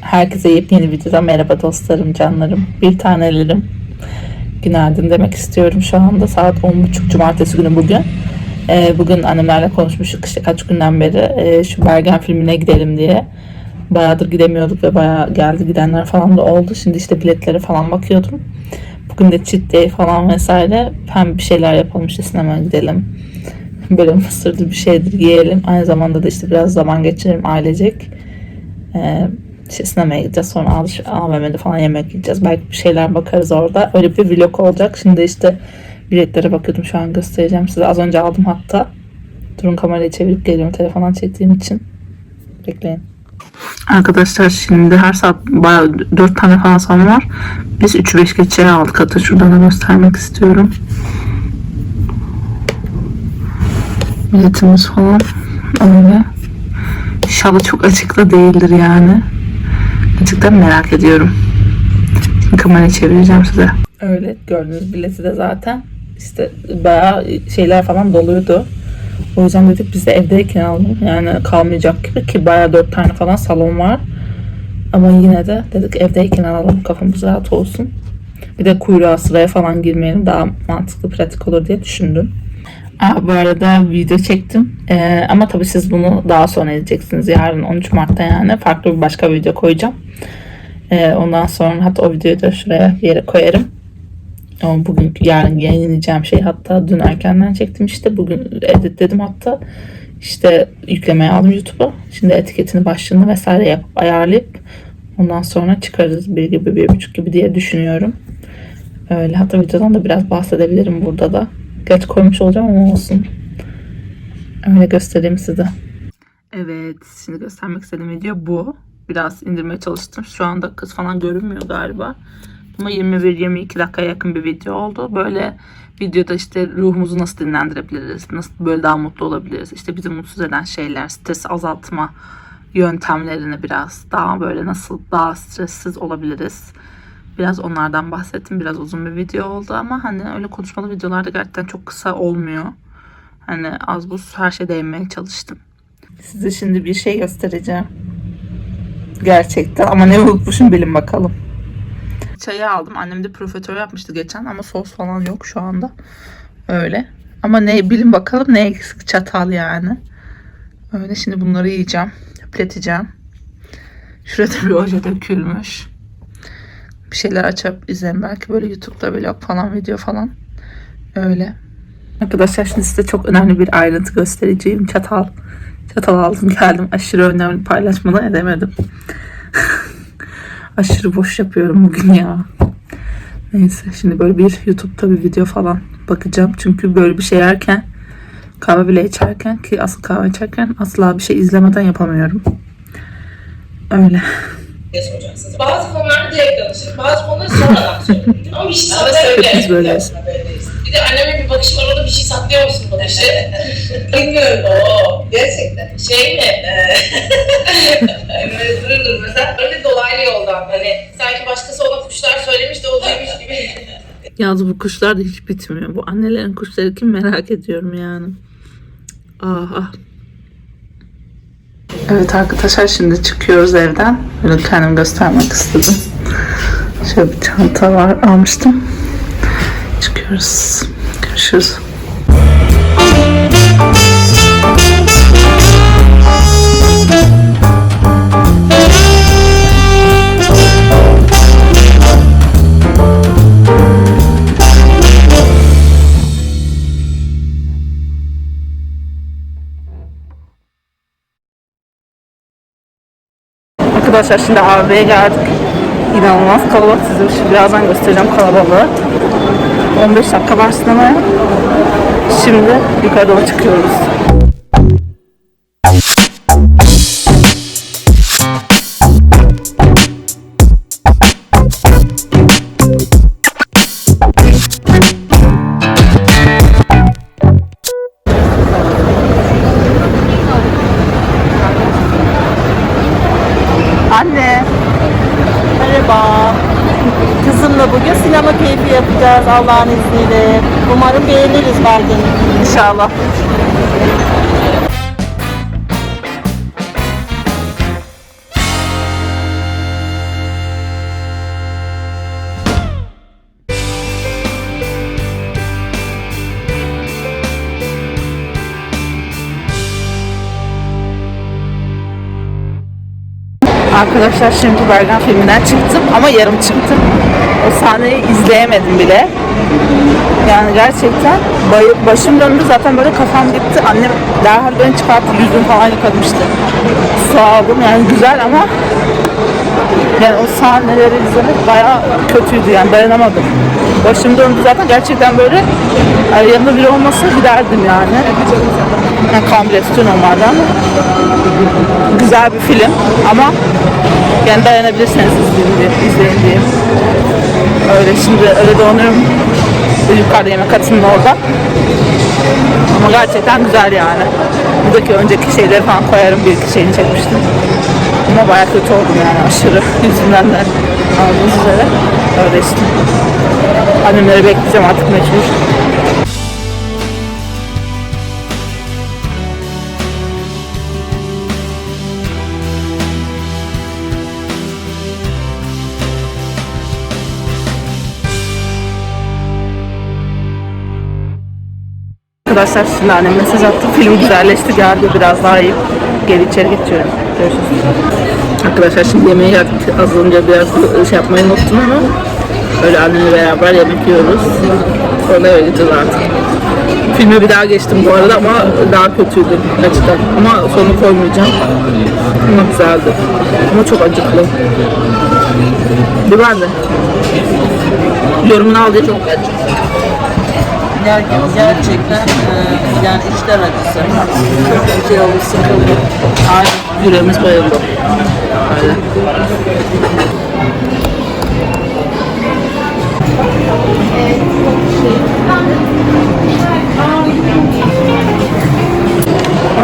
Herkese yepyeni videoda merhaba dostlarım, canlarım, bir tanelerim. Günaydın demek istiyorum şu anda. Saat 10.30 cumartesi günü bugün. Ee, bugün annemlerle konuşmuştuk işte kaç günden beri e, şu Bergen filmine gidelim diye. Bayağıdır gidemiyorduk ve bayağı geldi gidenler falan da oldu. Şimdi işte biletlere falan bakıyordum. Bugün de cheat day falan vesaire. Hem bir şeyler yapalım işte sinemaya gidelim. Böyle mısırdı bir şeydir yiyelim. Aynı zamanda da işte biraz zaman geçirelim ailecek. Ee, işte sinemaya gideceğiz sonra alış AVM'de falan yemek yiyeceğiz. Belki bir şeyler bakarız orada. Öyle bir vlog olacak. Şimdi işte biletlere bakıyordum şu an göstereceğim size. Az önce aldım hatta. Durun kamerayı çevirip geliyorum telefondan çektiğim için. Bekleyin. Arkadaşlar şimdi her saat bayağı 4 tane falan salon var. Biz 3-5 geçeye aldık hatta şuradan da göstermek istiyorum. Biletimiz falan öyle. İnşallah çok açıkta değildir yani. Gerçekten merak ediyorum. Kamerayı çevireceğim size. Öyle gördüğünüz bileti de zaten işte bayağı şeyler falan doluydu. O yüzden dedik biz de evdeyken alalım. Yani kalmayacak gibi ki bayağı dört tane falan salon var. Ama yine de dedik evdeyken alalım kafamız rahat olsun. Bir de kuyruğa sıraya falan girmeyelim daha mantıklı pratik olur diye düşündüm. Aa, bu arada video çektim. Ee, ama tabii siz bunu daha sonra izleyeceksiniz. Yarın 13 Mart'ta yani. Farklı bir başka video koyacağım. Ee, ondan sonra hatta o videoyu da şuraya bir yere koyarım. Ama bugün yarın yayınlayacağım şey hatta dün erkenden çektim işte. Bugün editledim hatta. İşte yüklemeye aldım YouTube'a. Şimdi etiketini başlığını vesaire yapıp ayarlayıp ondan sonra çıkarız bir gibi bir buçuk gibi diye düşünüyorum. Öyle hatta videodan da biraz bahsedebilirim burada da. Geç koymuş olacağım ama olsun. Öyle göstereyim size. Evet, şimdi göstermek istediğim video bu. Biraz indirmeye çalıştım. Şu anda kız falan görünmüyor galiba. Ama 21-22 dakikaya yakın bir video oldu. Böyle videoda işte ruhumuzu nasıl dinlendirebiliriz, nasıl böyle daha mutlu olabiliriz, işte bizi mutsuz eden şeyler, stres azaltma yöntemlerini biraz daha böyle nasıl daha stressiz olabiliriz. Biraz onlardan bahsettim. Biraz uzun bir video oldu ama hani öyle konuşmalı videolarda gerçekten çok kısa olmuyor. Hani az buz her şeye değinmeye çalıştım. Size şimdi bir şey göstereceğim. Gerçekten ama ne unutmuşum bilin bakalım. Çayı aldım. Annem de profiterol yapmıştı geçen ama sos falan yok şu anda. Öyle. Ama ne bilin bakalım ne eksik çatal yani. Öyle şimdi bunları yiyeceğim. Pleteceğim. Şurada bir oje dökülmüş bir şeyler açıp izlerim. Belki böyle YouTube'da vlog falan video falan. Öyle. Arkadaşlar şimdi size çok önemli bir ayrıntı göstereceğim. Çatal. Çatal aldım geldim. Aşırı önemli paylaşmadan edemedim. Aşırı boş yapıyorum bugün ya. Neyse şimdi böyle bir YouTube'da bir video falan bakacağım. Çünkü böyle bir şey yerken kahve bile içerken ki asıl kahve içerken asla bir şey izlemeden yapamıyorum. Öyle diye soracaksınız. Bazı konularda direkt danışır, bazı konuları sonradan söyleyin. Ama bir şey Hepimiz saklayabilir. böyleyiz. Bir de annemin bir bakışı var, orada bir şey saklıyor musun bakışı? Bilmiyorum. Oo, gerçekten. Şey mi? Böyle dururuz mesela. Öyle dolaylı yoldan hani sanki başkası ona kuşlar söylemiş de o duymuş gibi. Yalnız bu kuşlar da hiç bitmiyor. Bu annelerin kuşları kim merak ediyorum yani. Ah ah. Evet arkadaşlar şimdi çıkıyoruz evden. Böyle kendim göstermek istedim. Şöyle bir çanta var almıştım. Çıkıyoruz. Görüşürüz. Arkadaşlar şimdi AVM'ye geldik. İnanılmaz kalabalık. Size şimdi birazdan göstereceğim kalabalığı. 15 dakika var sinemaya. Şimdi yukarı doğru çıkıyoruz. Yapacağız Allah'ın izniyle. Umarım beğeniriz Bergen'i. İnşallah. Arkadaşlar şimdi Bergen filminden çıktım ama yarım çıktım. O sahneyi izleyemedim bile. Yani gerçekten bayı, başım döndü zaten böyle kafam gitti. Annem derhal beni çıkarttı yüzüm falan yıkamıştı. Su aldım yani güzel ama yani o sahneleri izlemek bayağı kötüydü yani dayanamadım. Başım döndü zaten gerçekten böyle yani yanında biri olmasa giderdim yani. Yani kambilesi normalde ama güzel bir film ama yani dayanabilirseniz izleyin diye, izleyin diye. Öyle şimdi öyle donuyorum. Yukarıda yemek katının orada. Ama gerçekten güzel yani. Buradaki önceki şeyleri falan koyarım bir iki şeyini çekmiştim. Ama bayağı kötü oldum yani aşırı yüzünden de anladığınız üzere. Öyle işte. Annemleri bekleyeceğim artık mecbur. Arkadaşlar şimdi annem mesaj attı. Film güzelleşti geldi biraz daha iyi. Geri içeri geçiyorum. Görüşürüz. Arkadaşlar şimdi yemeği yaptık. Az önce biraz şey yapmayı unuttum ama öyle annemle beraber yemek yiyoruz. Sonra öyle gideceğiz artık. Filme bir daha geçtim bu arada ama daha kötüydü gerçekten. Ama sonu koymayacağım. Ama güzeldi. Ama çok acıklı. Bir ben de. Yorumunu al diye çok acıklı. Gerçekten, gerçekten e, yani içler acısı. Çok şey oldu, sıkıldı. Aynen. Yüreğimiz bayıldı. Öyle.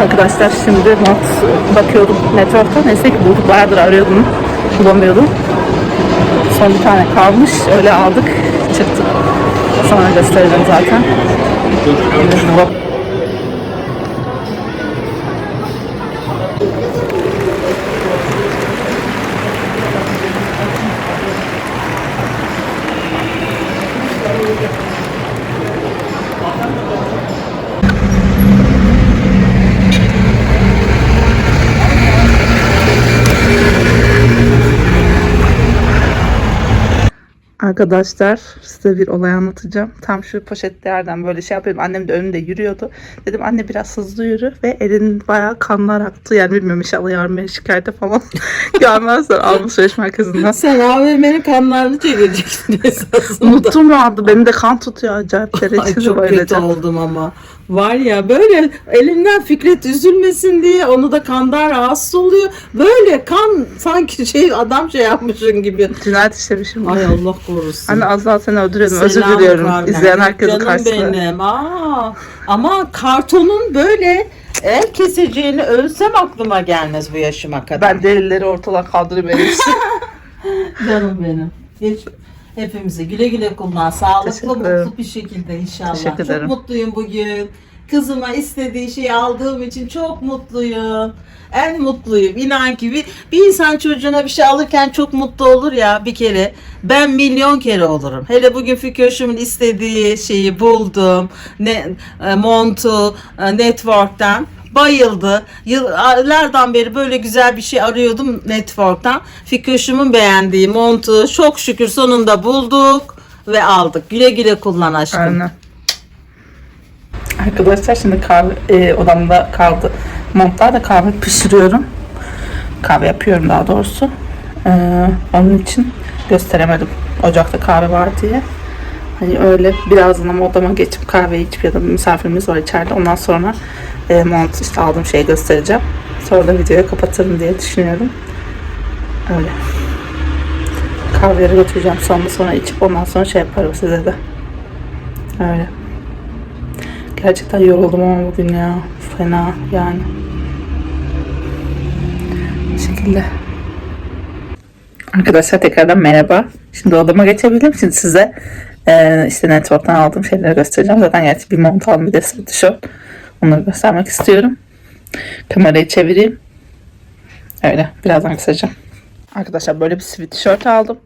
Arkadaşlar şimdi not bakıyordum network'ta. Neyse ki bulduk. Bayağıdır arıyordum. Bulamıyordum. Son bir tane kalmış. Öyle aldık. Sonra göstereceğim zaten. Arkadaşlar size bir olay anlatacağım. Tam şu poşetlerden böyle şey yapıyorum. Annem de önümde yürüyordu. Dedim anne biraz hızlı yürü ve elin bayağı kanlar aktı. Yani bilmiyorum inşallah yarın beni şikayete falan gelmezler alışveriş merkezinden. Sen AVM'nin kanlarını çevireceksin esasında. Unuttum rahatlı. Benim de kan tutuyor acayip Ay derecede çok böylece. kötü oldum ama. Var ya böyle elinden Fikret üzülmesin diye onu da kandan rahatsız oluyor. Böyle kan sanki şey adam şey yapmışın gibi. Cinayet işlemişim. Ay Allah korusun. Anne az daha seni öldürüyordum. Özür Selam diliyorum. Karmen. İzleyen herkesin Canım karşısında. benim. Aa, ama kartonun böyle el keseceğini ölsem aklıma gelmez bu yaşıma kadar. Ben delilleri ortadan iyisi. Canım benim. Geç hepimize güle güle kullan. Sağlıklı Teşekkür ederim. mutlu bir şekilde inşallah. Teşekkür çok ederim. mutluyum bugün. Kızıma istediği şeyi aldığım için çok mutluyum. En mutluyum. İnan ki bir, bir insan çocuğuna bir şey alırken çok mutlu olur ya bir kere. Ben milyon kere olurum. Hele bugün Fikri istediği şeyi buldum. Ne, e, montu e, bayıldı. Yıllardan beri böyle güzel bir şey arıyordum network'tan. Fikri beğendiği montu çok şükür sonunda bulduk ve aldık. Güle güle kullan aşkım. Aynen. Arkadaşlar şimdi kahve e, odamda kaldı. Montlarla kahve pişiriyorum. Kahve yapıyorum daha doğrusu. Ee, onun için gösteremedim. Ocakta kahve var diye. Hani öyle birazdan ama odama geçip kahve içip ya da misafirimiz var içeride. Ondan sonra e, mont işte aldığım şeyi göstereceğim. Sonra da videoyu kapatırım diye düşünüyorum. Öyle. Kahveleri götüreceğim sonra sonra içip ondan sonra şey yaparım size de. Öyle. Gerçekten yoruldum ama bugün ya. Fena yani. Bu şekilde. Arkadaşlar tekrardan merhaba. Şimdi odama geçebilirim. Şimdi size eee, işte network'tan aldığım şeyleri göstereceğim. Zaten gerçi bir mont aldım bir de tişört. Onları göstermek istiyorum. Kamerayı çevireyim. Öyle. Birazdan göstereceğim. Arkadaşlar böyle bir sweatshirt aldım.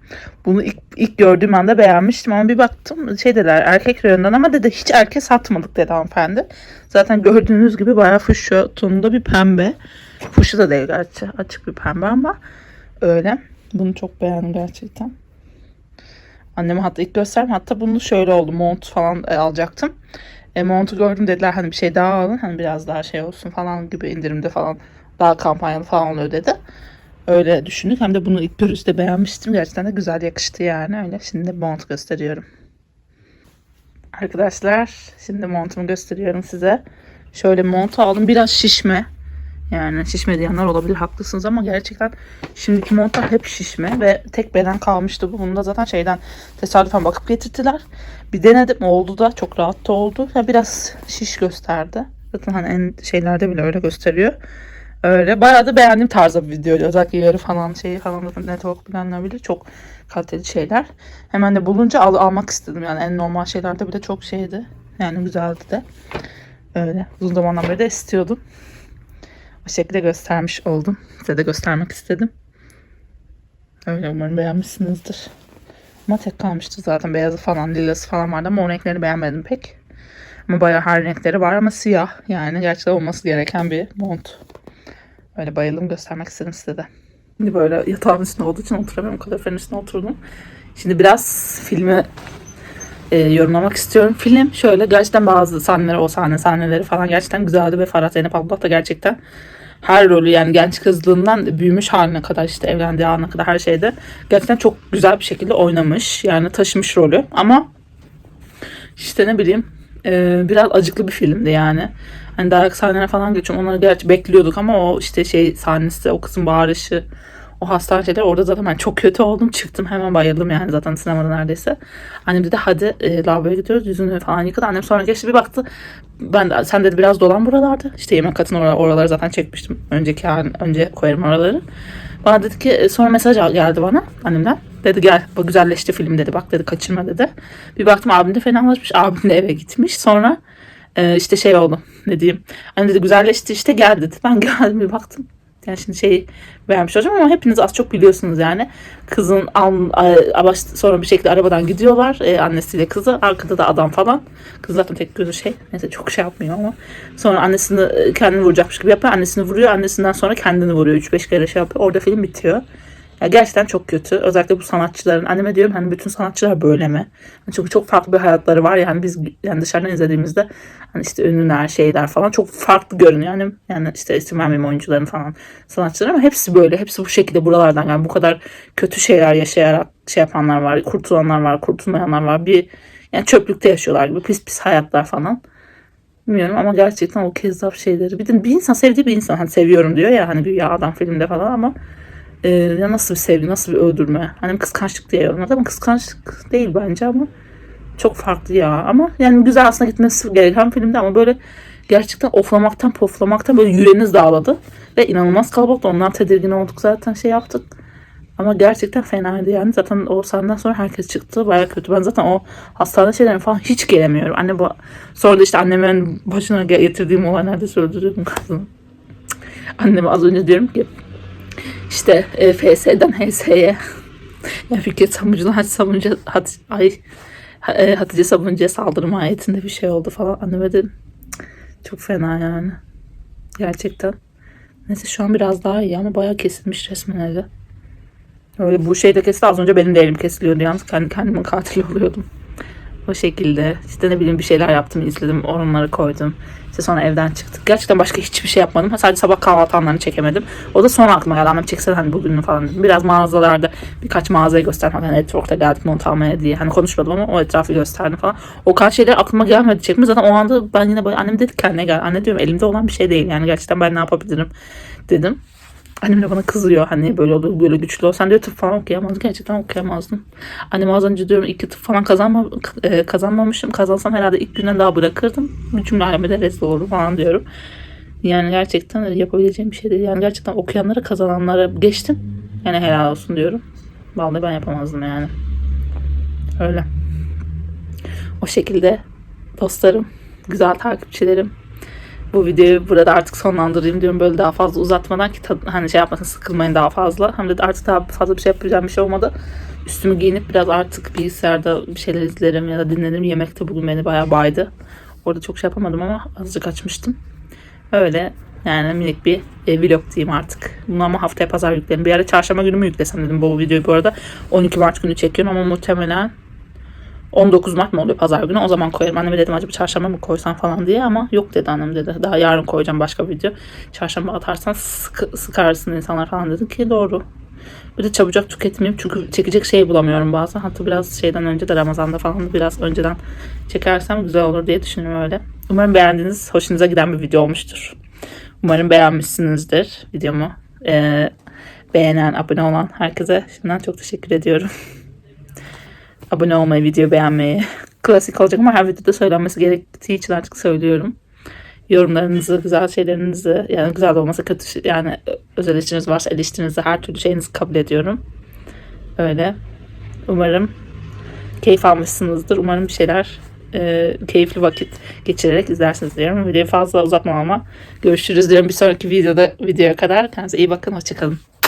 Bunu ilk, ilk gördüğüm anda beğenmiştim ama bir baktım şey dediler erkek reyonundan ama dedi hiç erkek satmadık dedi hanımefendi. Zaten gördüğünüz gibi bayağı fuşya tonunda bir pembe. Fuşya da değil gerçi açık bir pembe ama Öyle. Bunu çok beğendim gerçekten. Anneme hatta ilk gösterdim. Hatta bunu şöyle oldu. Mont falan e, alacaktım. E, montu gördüm dediler hani bir şey daha alın. Hani biraz daha şey olsun falan gibi indirimde falan daha kampanyalı falan oluyor dedi. Öyle düşündük. Hem de bunu ilk görüşte beğenmiştim. Gerçekten de güzel yakıştı yani. Öyle. Şimdi mont gösteriyorum. Arkadaşlar şimdi montumu gösteriyorum size. Şöyle mont aldım. Biraz şişme. Yani şişme diyenler olabilir haklısınız ama gerçekten şimdiki montlar hep şişme ve tek beden kalmıştı bu. Bunu da zaten şeyden tesadüfen bakıp getirdiler. Bir denedim oldu da çok rahat da oldu. Ya biraz şiş gösterdi. Zaten hani en şeylerde bile öyle gösteriyor. Öyle. Bayağı da beğendiğim tarzda bir videoydu. Özellikle yarı falan şeyi falan da network bilenler bilir. Çok kaliteli şeyler. Hemen de bulunca al, almak istedim. Yani en normal şeylerde bile çok şeydi. Yani güzeldi de. Öyle. Uzun zamandan beri de istiyordum. O şekilde göstermiş oldum. Size de göstermek istedim. Öyle umarım beğenmişsinizdir. Ama tek kalmıştı zaten. Beyazı falan, lilası falan vardı ama o renkleri beğenmedim pek. Ama bayağı her renkleri var ama siyah. Yani gerçekten olması gereken bir mont. Öyle bayıldım göstermek istedim size de. Şimdi böyle yatağın üstünde olduğu için oturamıyorum. Kaloriferin üstüne oturdum. Şimdi biraz filmi e, yorumlamak istiyorum. Film şöyle gerçekten bazı sahneleri o sahne sahneleri falan gerçekten güzeldi ve Farah Zeynep abla da gerçekten her rolü yani genç kızlığından büyümüş haline kadar işte evlendiği ana kadar her şeyde gerçekten çok güzel bir şekilde oynamış. Yani taşımış rolü ama işte ne bileyim e, biraz acıklı bir filmdi yani. Hani daha sahnelere falan geçiyorum. Onları gerçi bekliyorduk ama o işte şey sahnesi, o kızın bağırışı, o hastane şeyler orada zaten ben çok kötü oldum. Çıktım hemen bayıldım yani zaten sinemada neredeyse. Annem dedi hadi e, lavaboya gidiyoruz yüzünü falan yıkadı. Annem sonra geçti bir baktı. Ben de, sen dedi biraz dolan buralarda. İşte yemek katını or- oraları zaten çekmiştim. Önceki halin, önce koyarım oraları. Bana dedi ki e, sonra mesaj geldi bana annemden. Dedi gel bak güzelleşti film dedi. Bak dedi kaçırma dedi. Bir baktım abim de fenalaşmış. Abim de eve gitmiş. Sonra e, işte şey oldu ne diyeyim. Anne dedi güzelleşti işte gel dedi. Ben geldim bir baktım. Yani şimdi şey vermiş olacağım ama hepiniz az çok biliyorsunuz yani. Kızın al, a- sonra bir şekilde arabadan gidiyorlar. E, annesiyle kızı. Arkada da adam falan. Kız zaten tek gözü şey. Neyse çok şey yapmıyor ama. Sonra annesini e, kendini vuracakmış gibi yapıyor. Annesini vuruyor. Annesinden sonra kendini vuruyor. 3-5 kere şey yapıyor. Orada film bitiyor. Ya gerçekten çok kötü. Özellikle bu sanatçıların. Anneme diyorum hani bütün sanatçılar böyle mi? Hani Çünkü çok farklı bir hayatları var. Yani biz yani dışarıdan izlediğimizde hani işte ünlüler şeyler falan çok farklı görünüyor. Yani, yani işte isim vermeyeyim oyuncuların falan sanatçılar ama hepsi böyle. Hepsi bu şekilde buralardan yani bu kadar kötü şeyler yaşayarak şey yapanlar var. Kurtulanlar var, kurtulmayanlar var. Bir yani çöplükte yaşıyorlar gibi pis pis hayatlar falan. Bilmiyorum ama gerçekten o kezzap şeyleri. Bir de bir insan sevdiği bir insan hani seviyorum diyor ya hani güya adam filmde falan ama e, nasıl bir sevgi, nasıl bir öldürme. Hani kıskançlık diye yorumladı ama kıskançlık değil bence ama çok farklı ya. Ama yani güzel aslında gitmesi gereken filmde ama böyle gerçekten oflamaktan poflamaktan böyle yüreğiniz dağladı. Ve inanılmaz kalabalıktı. Ondan tedirgin olduk zaten şey yaptık. Ama gerçekten fenaydı yani. Zaten o sahneden sonra herkes çıktı. Baya kötü. Ben zaten o hastane şeylerine falan hiç gelemiyorum. Anne bu sonra da işte annemin başına getirdiğim olay neredeyse öldürüyordum kızını. Anneme az önce diyorum ki işte e, FS'den HS'ye ya Fikret Samucu'dan Hatice Samucu Hat, ay e, Hatice Sabunca'ya saldırı mahiyetinde bir şey oldu falan. "Cık, Çok fena yani. Gerçekten. Neyse şu an biraz daha iyi ama bayağı kesilmiş resmen evde. Öyle bu şeyde kesildi. Az önce benim de elim kesiliyordu. Yalnız kendi kendime katil oluyordum. O şekilde. İşte ne bileyim bir şeyler yaptım, izledim, onları koydum. İşte sonra evden çıktık. Gerçekten başka hiçbir şey yapmadım. Sadece sabah kahvaltı anlarını çekemedim. O da sonra aklıma geldi. Annem çeksen hani bugününü falan dedim. Biraz mağazalarda birkaç mağazayı gösterdim. Hani network'ta geldik mont almaya diye. Hani konuşmadım ama o etrafı gösterdim falan. O kadar şeyler aklıma gelmedi çekme. Zaten o anda ben yine böyle annem dedi kendine gel. Anne diyorum elimde olan bir şey değil. Yani gerçekten ben ne yapabilirim dedim. Annem de bana kızıyor hani böyle olur böyle güçlü ol. Sen diyor tıp falan okuyamaz. Gerçekten okuyamazdım. Annem az önce diyorum iki tıp falan kazanma, e, kazanmamışım. Kazansam herhalde ilk günden daha bırakırdım. Cümle aleme de rezil olurdu falan diyorum. Yani gerçekten yapabileceğim bir şey değil. Yani gerçekten okuyanlara kazananlara geçtim. Yani helal olsun diyorum. Vallahi ben yapamazdım yani. Öyle. O şekilde dostlarım, güzel takipçilerim. Bu videoyu burada artık sonlandırayım diyorum böyle daha fazla uzatmadan ki hani şey yapmasın sıkılmayın daha fazla. Hem de artık daha fazla bir şey yapacağım bir şey olmadı. Üstümü giyinip biraz artık bilgisayarda bir şeyler izlerim ya da dinlerim. Yemekte bugün beni bayağı baydı. Orada çok şey yapamadım ama azıcık açmıştım. Öyle Yani minik bir e, vlog diyeyim artık. Bunu ama haftaya pazar yüklerim. Bir ara çarşamba günü mü yüklesem dedim bu videoyu bu arada. 12 Mart günü çekiyorum ama muhtemelen 19 Mart mı oluyor pazar günü? O zaman koyarım. Anneme dedim acaba çarşamba mı koysam falan diye ama yok dedi annem dedi. Daha yarın koyacağım başka bir video. Çarşamba atarsan sıkı, sıkarsın insanlar falan dedi ki doğru. Bir de çabucak tüketmeyeyim çünkü çekecek şey bulamıyorum bazen. Hatta biraz şeyden önce de Ramazan'da falan biraz önceden çekersem güzel olur diye düşünüyorum öyle. Umarım beğendiğiniz, hoşunuza giden bir video olmuştur. Umarım beğenmişsinizdir videomu. Ee, beğenen, abone olan herkese şimdiden çok teşekkür ediyorum. abone olmayı, video beğenmeyi. Klasik olacak ama her videoda söylenmesi gerektiği için artık söylüyorum. Yorumlarınızı, güzel şeylerinizi, yani güzel de olmasa kötü şey- yani özel eleştiriniz varsa eleştirinizi, her türlü şeyinizi kabul ediyorum. Öyle. Umarım keyif almışsınızdır. Umarım bir şeyler e, keyifli vakit geçirerek izlersiniz diyorum. Videoyu fazla uzatmam ama görüşürüz diyorum bir sonraki videoda videoya kadar. Kendinize iyi bakın. Hoşçakalın.